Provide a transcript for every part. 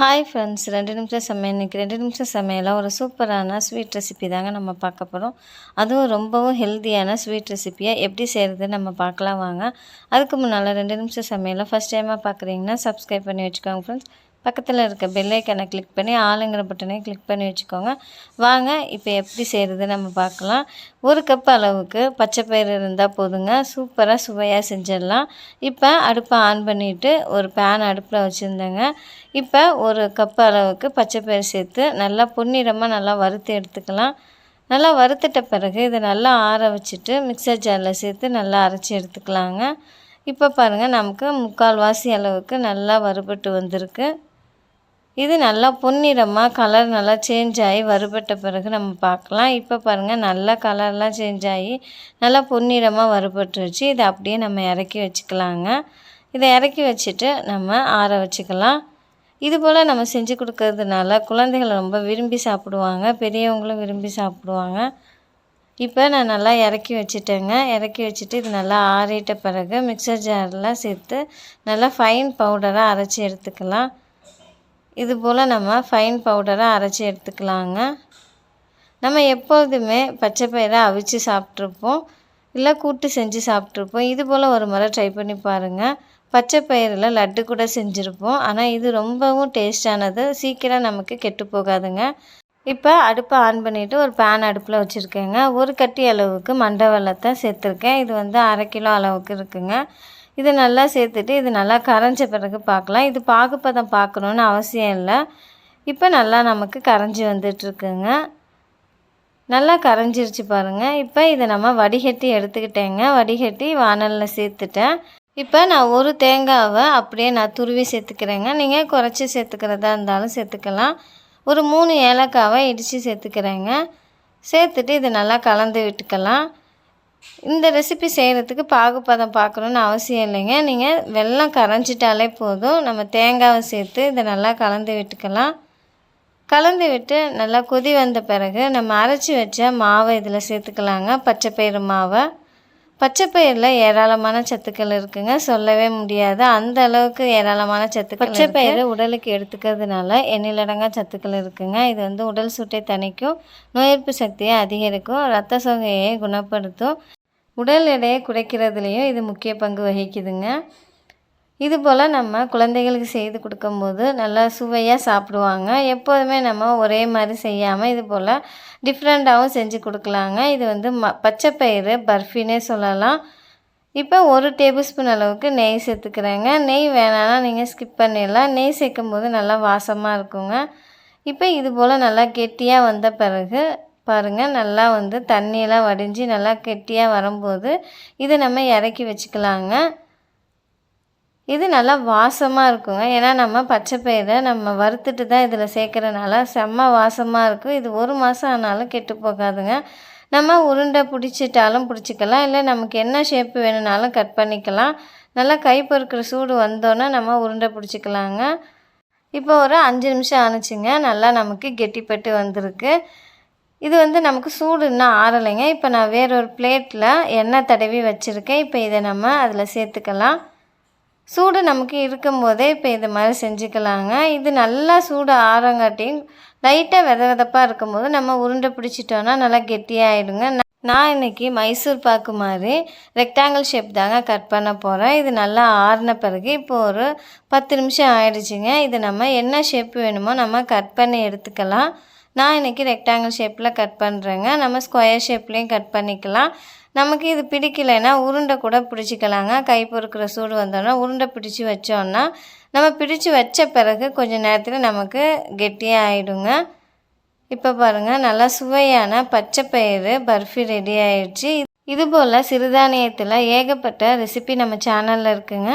Hi friends ரெண்டு நிமிஷம் சமையல் இன்றைக்கி ரெண்டு நிமிஷம் சமையலாக ஒரு சூப்பரான ஸ்வீட் ரெசிபி தாங்க நம்ம பார்க்க போகிறோம் அதுவும் ரொம்பவும் ஹெல்த்தியான ஸ்வீட் ரெசிப்பியை எப்படி செய்கிறது நம்ம பார்க்கலாம் வாங்க. அதுக்கு முன்னால் ரெண்டு நிமிஷம் சமையலாக ஃபஸ்ட் டைமாக பார்க்குறீங்கன்னா சப்ஸ்கிரைப் பண்ணி வச்சுக்கோங்க ஃப்ரெண்ட்ஸ் பக்கத்தில் இருக்க பெல்லைக்கனை கிளிக் பண்ணி ஆளுங்கிற பட்டனை கிளிக் பண்ணி வச்சுக்கோங்க. வாங்க இப்போ எப்படி செய்கிறது நம்ம பார்க்கலாம். ஒரு கப் அளவுக்கு பச்சை பயிறு இருந்தால் போதுங்க. சூப்பராக சுவையாக செஞ்சிடலாம். இப்போ அடுப்பை ஆன் பண்ணிவிட்டு ஒரு பேன் அடுப்பில் வச்சுருந்தேங்க. இப்போ ஒரு கப் அளவுக்கு பச்சை பயிறு சேர்த்து நல்லா பொன்னிறமாக நல்லா வறுத்து எடுத்துக்கலாம். நல்லா வறுத்துட்ட பிறகு இதை நல்லா ஆற வச்சுட்டு மிக்சர் ஜாரில் சேர்த்து நல்லா அரைச்சி எடுத்துக்கலாங்க. இப்போ பாருங்கள் நமக்கு முக்கால் வாசி அளவுக்கு நல்லா வறுபட்டு வந்திருக்கு. இது நல்லா பொன்னிறமாக கலர் நல்லா சேஞ்ச் ஆகி வறுபட்ட பிறகு நம்ம பார்க்கலாம். இப்போ பாருங்கள் நல்லா கலர்லாம் சேஞ்ச் ஆகி நல்லா பொன்னிறமாக வறுபட்டுருச்சு. இதை அப்படியே நம்ம இறக்கி வச்சுக்கலாங்க. இதை இறக்கி வச்சுட்டு நம்ம ஆற வச்சுக்கலாம். இது போல் நம்ம செஞ்சு கொடுக்கறதுனால குழந்தைகள் ரொம்ப விரும்பி சாப்பிடுவாங்க பெரியவங்களும் விரும்பி சாப்பிடுவாங்க. இப்போ நான் நல்லா இறக்கி வச்சுட்டேங்க. இறக்கி வச்சுட்டு இது நல்லா ஆறிட்ட பிறகு மிக்சர் ஜாரில் சேர்த்து நல்லா ஃபைன் பவுடராக அரைச்சி எடுத்துக்கலாம். இது போல் நம்ம ஃபைன் பவுடராக அரைச்சி எடுத்துக்கலாங்க. நம்ம எப்போதுமே பச்சை பயிரை அவிச்சு சாப்பிட்ருப்போம் இல்லை கூட்டு செஞ்சு சாப்பிட்ருப்போம் இது போல் ஒரு முறை ட்ரை பண்ணி பாருங்கள் பச்சை பயிரில் லட்டு கூட செஞ்சுருப்போம். ஆனால் இது ரொம்பவும் டேஸ்டானது சீக்கிரம் நமக்கு கெட்டு போகாதுங்க. இப்போ அடுப்பை ஆன் பண்ணிவிட்டு ஒரு பேன் அடுப்பில் வச்சுருக்கேங்க. ஒரு கட்டி அளவுக்கு மண்டை வெள்ளத்தை சேர்த்துருக்கேன். இது வந்து அரை கிலோ அளவுக்கு இருக்குங்க. இது நல்லா சேர்த்துட்டு இது நல்லா கரைஞ்ச பிறகு பார்க்கலாம். இது பாகுப்பதம் பார்க்கணுன்னு அவசியம் இல்லை. இப்போ நல்லா நமக்கு கரைஞ்சி வந்துட்டுருக்குங்க. நல்லா கரைஞ்சிருச்சு பாருங்கள் இப்போ இதை நம்ம வடிகட்டி எடுத்துக்கிட்டேங்க. வடிகட்டி வானலில் சேர்த்துட்டேன். இப்போ நான் ஒரு தேங்காவை அப்படியே நான் துருவி சேர்த்துக்கிறேங்க. நீங்கள் குறைச்சி சேர்த்துக்கிறதா இருந்தாலும் சேர்த்துக்கலாம். ஒரு மூணு ஏலக்காவை இடித்து சேர்த்துக்கிறேங்க. சேர்த்துட்டு இது நல்லா கலந்து விட்டுக்கலாம். இந்த ரெசிபி செய்கிறதுக்கு பாகுப்பதம் பார்க்கணுன்னு அவசியம் இல்லைங்க. நீங்கள் வெள்ளம் கரைஞ்சிட்டாலே போதும். நம்ம தேங்காவை சேர்த்து இதை நல்லா கலந்து விட்டுக்கலாம். கலந்து விட்டு நல்லா கொதி வந்த பிறகு நம்ம அரைச்சி வச்ச மாவை இதில் சேர்த்துக்கலாங்க. பச்சைப்பயிறு மாவை. பச்சைப்பயிரில் ஏராளமான சத்துக்கள் இருக்குங்க. சொல்லவே முடியாது. அந்த அளவுக்கு ஏராளமான சத்துக்கள் பச்சைப்பயிறு உடலுக்கு எடுத்துக்கிறதுனால எண்ணிலடங்கா சத்துக்கள் இருக்குங்க. இது வந்து உடல் சூட்டை தணிக்கும். நோய் எதிர்ப்பு சக்தியை அதிகரிக்கும். ரத்த சோகையை குணப்படுத்தும். உடல் எடையை குறைக்கிறதுலையும் இது முக்கிய பங்கு வகிக்குதுங்க. இது போல் நம்ம குழந்தைகளுக்கு செய்து கொடுக்கும்போது நல்லா சுவையாக சாப்பிடுவாங்க. எப்போதுமே நம்ம ஒரே மாதிரி செய்யாமல் இது போல் டிஃப்ரெண்ட்டாகவும் செஞ்சு கொடுக்கலாங்க. இது வந்து ம பச்சைப்பயிறு பர்ஃபினே சொல்லலாம். இப்போ ஒரு டேபிள் ஸ்பூன் அளவுக்கு நெய் சேர்த்துக்கிறேங்க. நெய் வேணான்னா நீங்கள் ஸ்கிப் பண்ணிடலாம். நெய் சேர்க்கும் போது நல்லா வாசமாக இருக்குங்க. இப்போ இது போல் நல்லா கெட்டியாக வந்த பிறகு பாருங்கள் நல்லா வந்து தண்ணியெல்லாம் வடிஞ்சு நல்லா கெட்டியாக வரும்போது இதை நம்ம இறக்கி வச்சுக்கலாங்க. இது நல்லா வாசமாக இருக்குங்க. ஏன்னா நம்ம பச்சை பயிரை நம்ம வறுத்துட்டு தான் இதில் சேர்க்குறனால செம்ம வாசமாக இருக்கும். இது ஒரு மாதம் ஆனாலும் கெட்டு போகாதுங்க. நம்ம உருண்டை பிடிச்சிட்டாலும் பிடிச்சிக்கலாம். இல்லை நமக்கு என்ன ஷேப்பு வேணும்னாலும் கட் பண்ணிக்கலாம். நல்லா கை பொறுக்கிற சூடு வந்தோன்னே நம்ம உருண்டை பிடிச்சிக்கலாங்க. இப்போ ஒரு அஞ்சு நிமிஷம் ஆணுச்சுங்க. நல்லா நமக்கு கெட்டிப்பட்டு வந்திருக்கு. இது வந்து நமக்கு சூடு இன்னும் ஆறலைங்க. இப்போ நான் வேறொரு பிளேட்டில் எண்ணெய் தடவி வச்சுருக்கேன். இப்போ இதை நம்ம அதில் சேர்த்துக்கலாம். சூடு நமக்கு இருக்கும்போதே இப்போ இது மாதிரி செஞ்சுக்கலாங்க. இது நல்லா சூடு ஆறங்காட்டியும் லைட்டாக வித விதப்பாக இருக்கும்போது நம்ம உருண்டை பிடிச்சிட்டோன்னா நல்லா கெட்டியாகிடுங்க நான் இன்றைக்கி மைசூர் பாக்கு மாதிரி ரெக்டாங்கிள் ஷேப் தாங்க கட் பண்ண போகிறேன் இது நல்லா ஆறின பிறகு இப்போ ஒரு பத்து நிமிஷம் ஆயிடுச்சுங்க. இது நம்ம என்ன ஷேப் வேணுமோ நம்ம கட் பண்ணி எடுத்துக்கலாம். நான் இன்றைக்கி ரெக்டாங்கிள் ஷேப்பில் கட் பண்ணுறேங்க நம்ம ஸ்கொயர் ஷேப்லேயும் கட் பண்ணிக்கலாம். நமக்கு இது பிடிக்கலைன்னா உருண்டை கூட பிடிச்சிக்கலாங்க. கை பொறுக்கிற சூடு வந்தோன்னா உருண்டை பிடிச்சி வச்சோன்னா நம்ம பிடிச்சி வச்ச பிறகு கொஞ்சம் நேரத்தில் நமக்கு கெட்டியாக ஆகிடுங்க இப்போ பாருங்கள் நல்லா சுவையான பச்சை பயிறு பர்ஃபி ரெடி ஆயிடுச்சு. இது போல் சிறுதானியத்தில் ஏகப்பட்ட ரெசிபி நம்ம சேனலில் இருக்குங்க.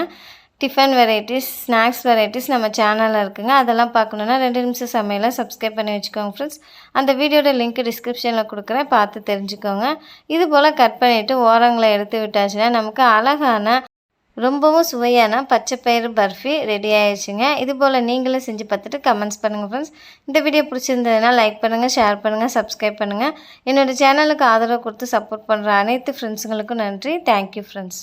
டிஃபன் வெரைட்டிஸ் ஸ்நாக்ஸ் வெரைட்டிஸ் நம்ம சேனலில் இருக்குங்க. அதெல்லாம் பார்க்கணுன்னா ரெண்டு நிமிஷம் சமையலை சப்ஸ்கிரைப் பண்ணி வச்சுக்கோங்க ஃப்ரெண்ட்ஸ் அந்த வீடியோட லிங்க் டிஸ்கிரிப்ஷனில் கொடுக்குறேன் பார்த்து தெரிஞ்சுக்கோங்க. இது போல் கட் பண்ணிவிட்டு ஓரங்களை எடுத்து விட்டாச்சுன்னா நமக்கு அழகான ரொம்பவும் சுவையான பச்சை பயிறு பர்ஃபி ரெடி ஆயிடுச்சுங்க. இது போல் நீங்களும் செஞ்சு பார்த்துட்டு கமெண்ட்ஸ் பண்ணுங்கள் ஃப்ரெண்ட்ஸ் இந்த வீடியோ பிடிச்சிருந்ததுன்னா லைக் பண்ணுங்கள் ஷேர் பண்ணுங்கள் சப்ஸ்கிரைப் பண்ணுங்கள் என்னோடய சேனலுக்கு ஆதரவு கொடுத்து சப்போர்ட் பண்ணுற அனைத்து ஃப்ரெண்ட்ஸுங்களுக்கும் நன்றி. Thank you friends